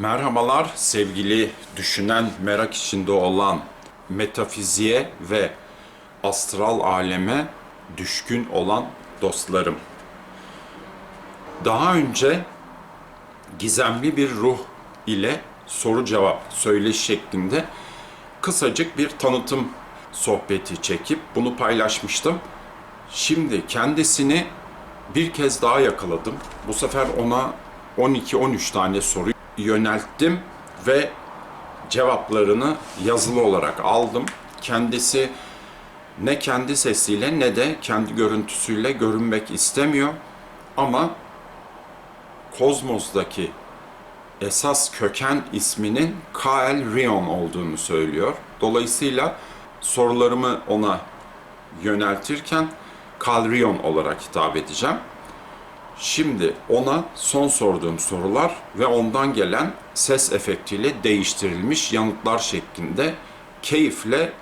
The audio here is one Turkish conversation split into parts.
Merhabalar sevgili düşünen, merak içinde olan metafiziğe ve astral aleme düşkün olan dostlarım. Daha önce gizemli bir ruh ile soru cevap söyleş şeklinde kısacık bir tanıtım sohbeti çekip bunu paylaşmıştım. Şimdi kendisini bir kez daha yakaladım. Bu sefer ona 12-13 tane soru yönelttim ve cevaplarını yazılı olarak aldım. Kendisi ne kendi sesiyle ne de kendi görüntüsüyle görünmek istemiyor ama Kozmos'daki esas köken isminin Kael Rion olduğunu söylüyor. Dolayısıyla sorularımı ona yöneltirken Kalrion olarak hitap edeceğim. Şimdi ona son sorduğum sorular ve ondan gelen ses efektiyle değiştirilmiş yanıtlar şeklinde keyifle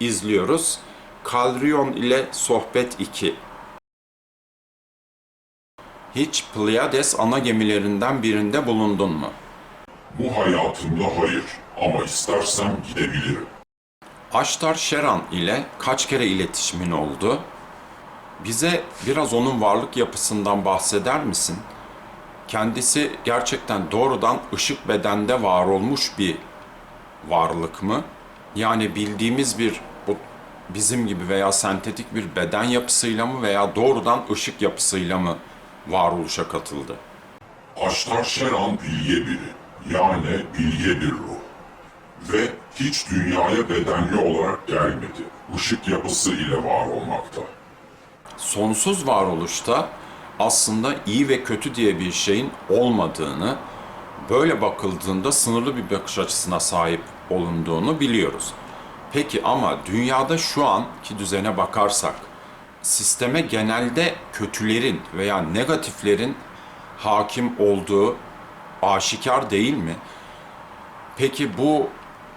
izliyoruz. Kalrion ile Sohbet 2 Hiç Pleiades ana gemilerinden birinde bulundun mu? Bu hayatımda hayır ama istersem gidebilirim. Aştar Şeran ile kaç kere iletişimin oldu? Bize biraz onun varlık yapısından bahseder misin? Kendisi gerçekten doğrudan ışık bedende var olmuş bir varlık mı? Yani bildiğimiz bir bu bizim gibi veya sentetik bir beden yapısıyla mı veya doğrudan ışık yapısıyla mı varoluşa katıldı? Aştar Şeran bilge biri, yani bilge bir ruh. Ve hiç dünyaya bedenli olarak gelmedi. Işık yapısı ile var olmakta. Sonsuz varoluşta aslında iyi ve kötü diye bir şeyin olmadığını, böyle bakıldığında sınırlı bir bakış açısına sahip olunduğunu biliyoruz. Peki ama dünyada şu anki düzene bakarsak, sisteme genelde kötülerin veya negatiflerin hakim olduğu aşikar değil mi? Peki bu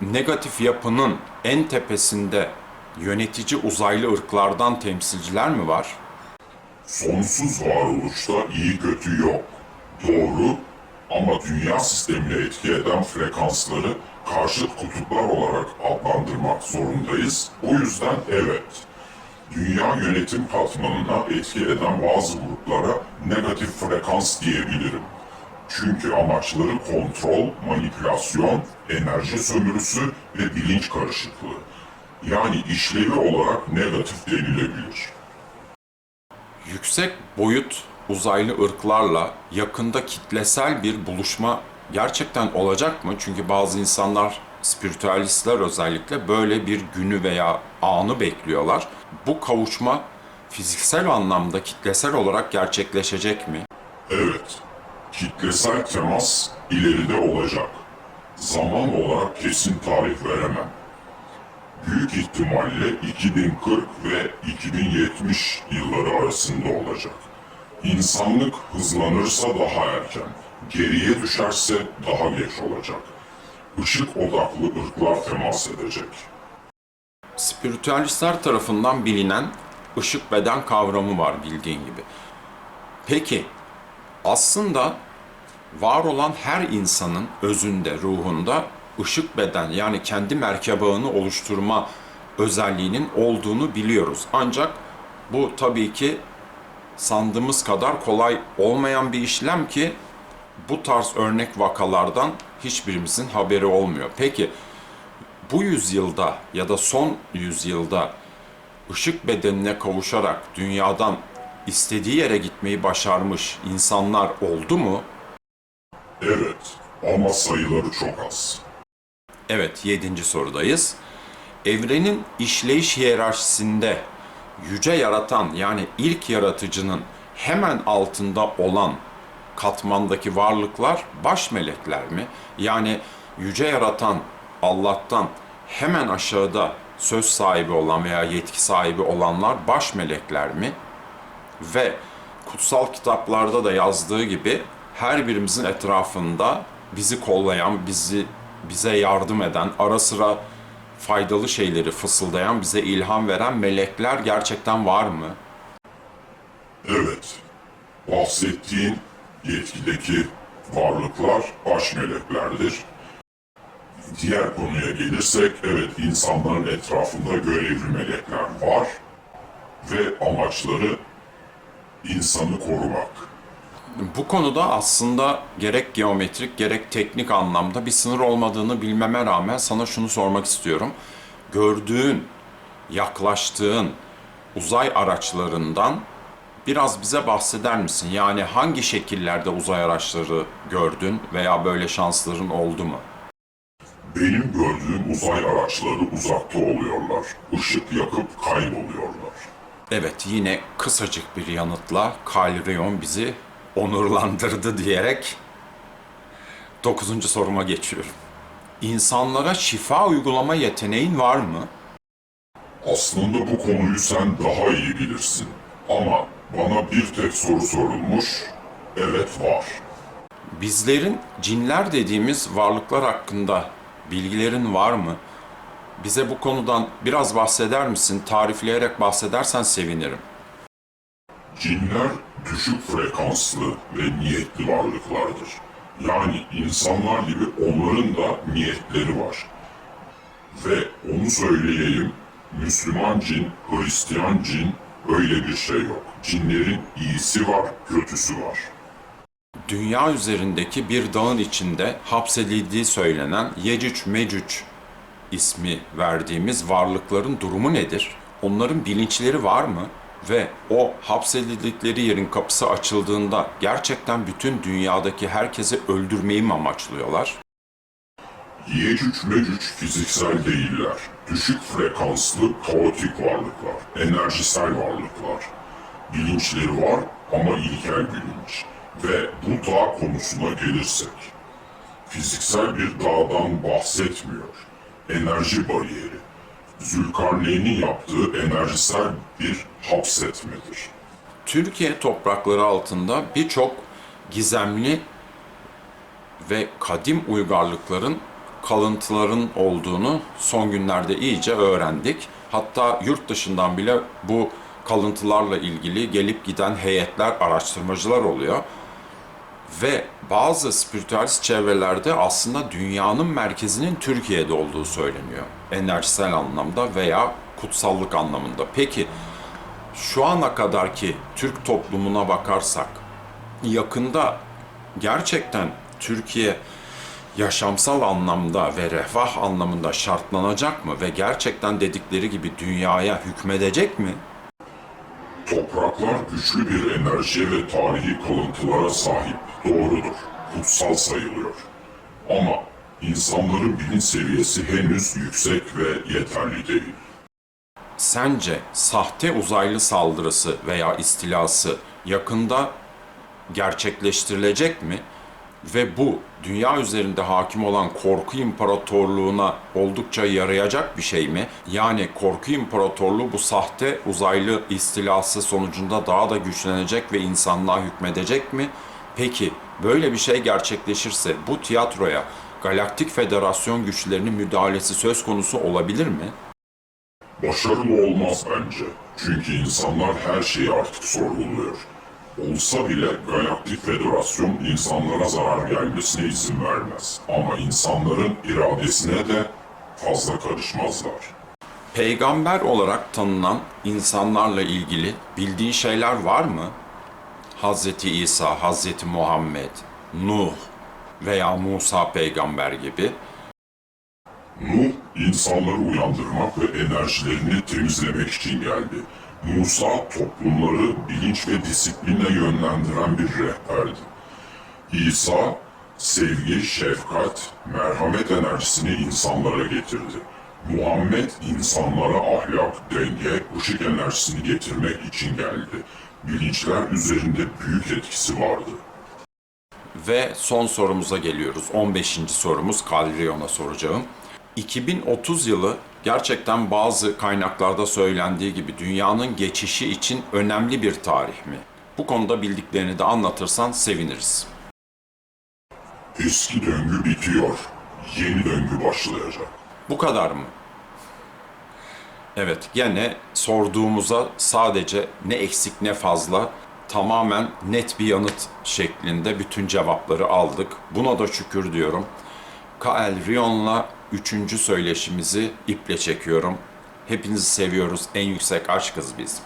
negatif yapının en tepesinde yönetici uzaylı ırklardan temsilciler mi var? Sonsuz varoluşta iyi kötü yok. Doğru ama dünya sistemine etki eden frekansları karşıt kutuplar olarak adlandırmak zorundayız. O yüzden evet, dünya yönetim katmanına etki eden bazı gruplara negatif frekans diyebilirim. Çünkü amaçları kontrol, manipülasyon, enerji sömürüsü ve bilinç karışıklığı. Yani işlevi olarak negatif denilebilir. Yüksek boyut uzaylı ırklarla yakında kitlesel bir buluşma gerçekten olacak mı? Çünkü bazı insanlar, spiritüalistler özellikle böyle bir günü veya anı bekliyorlar. Bu kavuşma fiziksel anlamda kitlesel olarak gerçekleşecek mi? Evet, kitlesel temas ileride olacak. Zaman olarak kesin tarih veremem. Büyük ihtimalle 2040 ve 2070 yılları arasında olacak. İnsanlık hızlanırsa daha erken, geriye düşerse daha geç olacak. Işık odaklı ırklar temas edecek. Spiritüalistler tarafından bilinen ışık beden kavramı var bildiğin gibi. Peki aslında var olan her insanın özünde, ruhunda ışık beden yani kendi merkebağını oluşturma özelliğinin olduğunu biliyoruz. Ancak bu tabii ki sandığımız kadar kolay olmayan bir işlem ki bu tarz örnek vakalardan hiçbirimizin haberi olmuyor. Peki bu yüzyılda ya da son yüzyılda ışık bedenine kavuşarak dünyadan istediği yere gitmeyi başarmış insanlar oldu mu? Evet, ama sayıları çok az. Evet, yedinci sorudayız. Evrenin işleyiş hiyerarşisinde yüce yaratan yani ilk yaratıcının hemen altında olan katmandaki varlıklar baş melekler mi? Yani yüce yaratan Allah'tan hemen aşağıda söz sahibi olan veya yetki sahibi olanlar baş melekler mi? Ve kutsal kitaplarda da yazdığı gibi her birimizin etrafında bizi kollayan, bizi bize yardım eden, ara sıra faydalı şeyleri fısıldayan, bize ilham veren melekler gerçekten var mı? Evet, bahsettiğin yetkideki varlıklar baş meleklerdir. Diğer konuya gelirsek, evet insanların etrafında görevli melekler var ve amaçları insanı korumak. Bu konuda aslında gerek geometrik gerek teknik anlamda bir sınır olmadığını bilmeme rağmen sana şunu sormak istiyorum. Gördüğün, yaklaştığın uzay araçlarından biraz bize bahseder misin? Yani hangi şekillerde uzay araçları gördün veya böyle şansların oldu mu? Benim gördüğüm uzay araçları uzakta oluyorlar. Işık yakıp kayboluyorlar. Evet yine kısacık bir yanıtla Carl Rayon bizi onurlandırdı diyerek 9. soruma geçiyorum. İnsanlara şifa uygulama yeteneğin var mı? Aslında bu konuyu sen daha iyi bilirsin. Ama bana bir tek soru sorulmuş. Evet var. Bizlerin cinler dediğimiz varlıklar hakkında bilgilerin var mı? Bize bu konudan biraz bahseder misin? Tarifleyerek bahsedersen sevinirim. Cinler düşük frekanslı ve niyetli varlıklardır. Yani insanlar gibi onların da niyetleri var. Ve onu söyleyeyim, Müslüman cin, Hristiyan cin öyle bir şey yok. Cinlerin iyisi var, kötüsü var. Dünya üzerindeki bir dağın içinde hapsedildiği söylenen Yecüc Mecüc ismi verdiğimiz varlıkların durumu nedir? Onların bilinçleri var mı? Ve o hapsedildikleri yerin kapısı açıldığında gerçekten bütün dünyadaki herkesi öldürmeyi mi amaçlıyorlar? Yecüc mecüc fiziksel değiller. Düşük frekanslı kaotik varlıklar, enerjisel varlıklar. Bilinçleri var ama ilkel bilinç. Ve bu dağ konusuna gelirsek, fiziksel bir dağdan bahsetmiyor. Enerji bariyeri. Zülkarneyn'in yaptığı enerjisel bir hapsetmedir. Türkiye toprakları altında birçok gizemli ve kadim uygarlıkların kalıntıların olduğunu son günlerde iyice öğrendik. Hatta yurt dışından bile bu kalıntılarla ilgili gelip giden heyetler, araştırmacılar oluyor. Ve bazı spiritüalist çevrelerde aslında dünyanın merkezinin Türkiye'de olduğu söyleniyor. Enerjisel anlamda veya kutsallık anlamında. Peki şu ana kadarki Türk toplumuna bakarsak yakında gerçekten Türkiye yaşamsal anlamda ve refah anlamında şartlanacak mı ve gerçekten dedikleri gibi dünyaya hükmedecek mi? Topraklar güçlü bir enerji ve tarihi kalıntılara sahip. Doğrudur. Kutsal sayılıyor. Ama insanların bilinç seviyesi henüz yüksek ve yeterli değil. Sence sahte uzaylı saldırısı veya istilası yakında gerçekleştirilecek mi? Ve bu dünya üzerinde hakim olan korku imparatorluğuna oldukça yarayacak bir şey mi? Yani korku imparatorluğu bu sahte uzaylı istilası sonucunda daha da güçlenecek ve insanlığa hükmedecek mi? Peki böyle bir şey gerçekleşirse bu tiyatroya Galaktik Federasyon güçlerinin müdahalesi söz konusu olabilir mi? Başarılı olmaz bence. Çünkü insanlar her şeyi artık sorguluyor. Olsa bile Galaktik Federasyon insanlara zarar gelmesine izin vermez. Ama insanların iradesine de fazla karışmazlar. Peygamber olarak tanınan insanlarla ilgili bildiğin şeyler var mı? Hazreti İsa, Hazreti Muhammed, Nuh veya Musa peygamber gibi. Nuh, insanları uyandırmak ve enerjilerini temizlemek için geldi. Musa, toplumları bilinç ve disipline yönlendiren bir rehberdi. İsa, sevgi, şefkat, merhamet enerjisini insanlara getirdi. Muhammed, insanlara ahlak, denge, ışık enerjisini getirmek için geldi. Bilinçler üzerinde büyük etkisi vardı. Ve son sorumuza geliyoruz. 15. sorumuz Kalrion'a soracağım. 2030 yılı gerçekten bazı kaynaklarda söylendiği gibi dünyanın geçişi için önemli bir tarih mi? Bu konuda bildiklerini de anlatırsan seviniriz. Eski döngü bitiyor, yeni döngü başlayacak. Bu kadar mı? Evet, gene sorduğumuza sadece ne eksik ne fazla tamamen net bir yanıt şeklinde bütün cevapları aldık. Buna da şükür diyorum. Kael Rion'la üçüncü söyleşimizi iple çekiyorum. Hepinizi seviyoruz. En yüksek aşkız biz.